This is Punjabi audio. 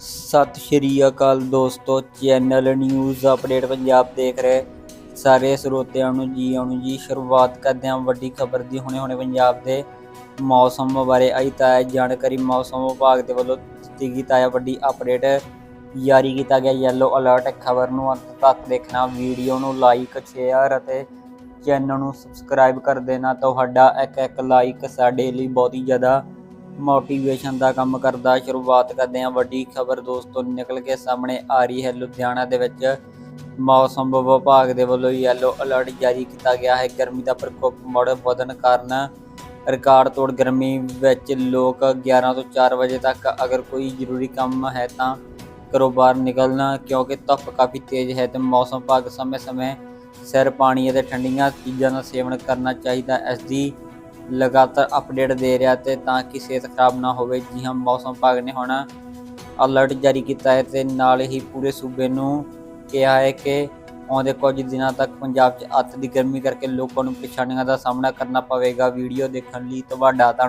ਸਤਿ ਸ਼੍ਰੀ ਅਕਾਲ ਦੋਸਤੋ, ਚੈਨਲ ਨਿਊਜ਼ ਅਪਡੇਟ ਪੰਜਾਬ ਦੇਖ ਰਹੇ ਸਾਰੇ ਸਰੋਤਿਆਂ ਨੂੰ ਜੀ ਆਉਣ ਜੀ। ਸ਼ੁਰੂਆਤ ਕਰਦੇ ਹਾਂ ਵੱਡੀ ਖਬਰ ਦੀ ਹੁਣੇ ਹੁਣੇ ਪੰਜਾਬ ਦੇ ਮੌਸਮ ਬਾਰੇ। ਆਈ ਤਾਜ਼ਾ ਜਾਣਕਾਰੀ ਮੌਸਮ ਵਿਭਾਗ ਦੇ ਵੱਲੋਂ ਦਿੱਤੀ ਗਈ ਤਾਜ਼ਾ ਵੱਡੀ ਅਪਡੇਟ ਜਾਰੀ ਕੀਤਾ ਗਿਆ। ਯੈਲੋ ਅਲਰਟ ਖਬਰ ਨੂੰ ਅੰਤ ਤੱਕ ਦੇਖਣਾ। ਵੀਡੀਓ ਨੂੰ ਲਾਈਕ ਸ਼ੇਅਰ ਅਤੇ ਚੈਨਲ ਨੂੰ ਸਬਸਕ੍ਰਾਈਬ ਕਰ ਦੇਣਾ। ਤੁਹਾਡਾ ਇੱਕ ਇੱਕ ਲਾਈਕ ਸਾਡੇ ਲਈ ਬਹੁਤ ਹੀ ਜ਼ਿਆਦਾ ਮੋਟੀਵੇਸ਼ਨ ਦਾ ਕੰਮ ਕਰਦਾ, ਸ਼ੁਰੂਆਤ ਕਰਦੇ ਹਾਂ। ਵੱਡੀ ਖਬਰ ਦੋਸਤੋ, ਨਿਕਲ ਕੇ ਸਾਹਮਣੇ ਆ ਰਹੀ ਹੈ। ਲੁਧਿਆਣਾ ਦੇ ਵਿੱਚ ਮੌਸਮ ਵਿਭਾਗ ਦੇ ਵੱਲੋਂ ਯੈਲੋ ਅਲਰਟ ਜਾਰੀ ਕੀਤਾ ਗਿਆ ਹੈ। ਗਰਮੀ ਦਾ ਪ੍ਰਕੋਪ ਮੁੜ ਵਧਣ ਕਾਰਨ ਰਿਕਾਰਡ ਤੋੜ ਗਰਮੀ ਵਿੱਚ ਲੋਕ 11 ਤੋਂ 4 ਵਜੇ ਤੱਕ ਅਗਰ ਕੋਈ ਜ਼ਰੂਰੀ ਕੰਮ ਹੈ ਤਾਂ ਘਰੋਂ ਬਾਹਰ ਨਿਕਲਣਾ, ਕਿਉਂਕਿ ਧੁੱਪ ਕਾਫੀ ਤੇਜ਼ ਹੈ ਤੇ ਮੌਸਮ ਵਿਭਾਗ ਸਮੇਂ-ਸਮੇਂ ਸਿਰ ਪਾਣੀ ਅਤੇ ਠੰਡੀਆਂ ਚੀਜ਼ਾਂ ਦਾ ਸੇਵਨ ਕਰਨਾ ਚਾਹੀਦਾ ਇਸ ਦੀ ਲਗਾਤਾਰ ਅਪਡੇਟ ਦੇ ਰਿਹਾ ਤੇ ਤਾਂ ਕਿ ਸਿਹਤ ਖਰਾਬ ਨਾ ਹੋਵੇ, ਜੀ ਹਾਂ, ਮੌਸਮ ਵਿਭਾਗ ਨੇ ਹੁਣ ਅਲਰਟ ਜਾਰੀ ਕੀਤਾ ਹੈ ਤੇ ਨਾਲ ਹੀ ਪੂਰੇ ਸੂਬੇ ਨੂੰ ਕਿਹਾ ਹੈ ਕਿ ਆਉਂਦੇ ਕੁਝ ਦਿਨਾਂ ਤੱਕ ਪੰਜਾਬ 'ਚ ਅੱਤ ਦੀ ਗਰਮੀ ਕਰਕੇ ਲੋਕਾਂ ਨੂੰ ਪਰੇਸ਼ਾਨੀਆਂ ਦਾ ਸਾਹਮਣਾ ਕਰਨਾ ਪਵੇਗਾ। ਵੀਡੀਓ ਦੇਖਣ ਲਈ ਤੁਹਾਡਾ ਧੰਨਵਾਦ।